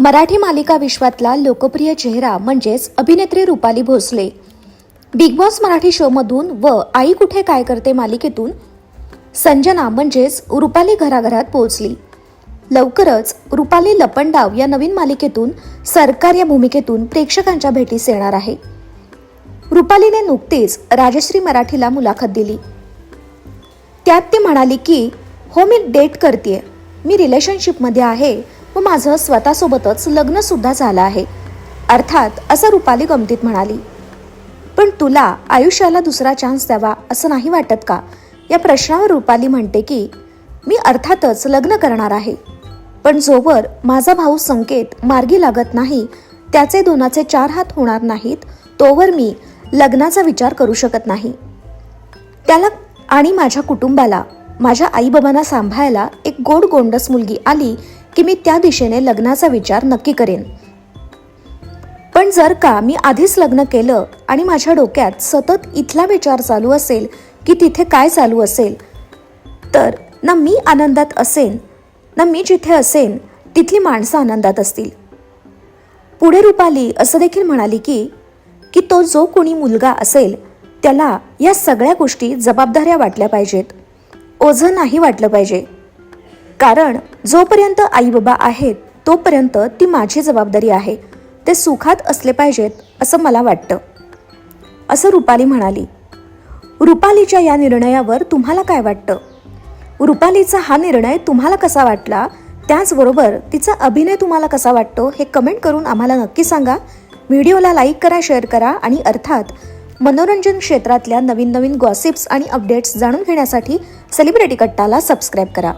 मराठी मालिका विश्वातला लोकप्रिय चेहरा म्हणजेच अभिनेत्री रुपाली भोसले. बिग बॉस मराठी शोमधून व आई कुठे काय करते मालिकेतून? संजना म्हणजेच रुपाली घराघरात पोहोचली. लवकरच रुपाली लपंडाव या नवीन मालिकेतून सरकार या भूमिकेतून प्रेक्षकांच्या भेटीस येणार आहे. रुपालीने नुकतीच राजश्री मराठीला मुलाखत दिली. त्यात ती म्हणाली की हो मी डेट करते मी रिलेशनशिपमध्ये आहे. व माझं स्वतःसोबतच लग्न सुद्धा झालं आहे. अर्थात असं रुपाली गमतीत म्हणाली. पण तुला आयुष्याला दुसरा चान्स द्यावा असं नाही वाटत का? या प्रश्नावर रुपाली म्हणते की मी अर्थातच लग्न करणार आहे. पण जोवर माझा भाऊ संकेत मार्गी लागत नाही त्याचे दोनाचे चार हात होणार नाहीत तोवर मी लग्नाचा विचार करू शकत नाही. त्याला आणि माझ्या कुटुंबाला माझ्या आईबाबांना सांभाळायला एक गोड गोंडस मुलगी आली की मी त्या दिशेने लग्नाचा विचार नक्की करेन. पण जर का मी आधीच लग्न केलं आणि माझ्या डोक्यात सतत इथला विचार चालू असेल की तिथे काय चालू असेल तर ना मी आनंदात असेन ना मी जिथे असेन तिथली माणसं आनंदात असतील. पुढे रुपाली असं देखील म्हणाली की की तो जो कोणी मुलगा असेल त्याला या सगळ्या गोष्टी जबाबदाऱ्या वाटल्या पाहिजेत. ओझं नाही वाटलं पाहिजे. कारण जोपर्यंत आईबाबा आहेत तोपर्यंत ती माझी जबाबदारी आहे. ते सुखात असले पाहिजेत असं मला वाटतं. असं रुपाली म्हणाली. रुपालीच्या या निर्णयावर तुम्हाला काय वाटतं? रुपालीचा हा निर्णय तुम्हाला कसा वाटला? त्याचबरोबर तिचा अभिनय तुम्हाला कसा वाटतो? हे कमेंट करून आम्हाला नक्की सांगा. व्हिडिओला लाईक करा शेअर करा आणि अर्थात मनोरंजन क्षेत्रातल्या नवीन नवीन गॉसिप्स आणि अपडेट्स जाणून घेण्यासाठी सेलिब्रिटी कट्टाला सबस्क्राईब करा.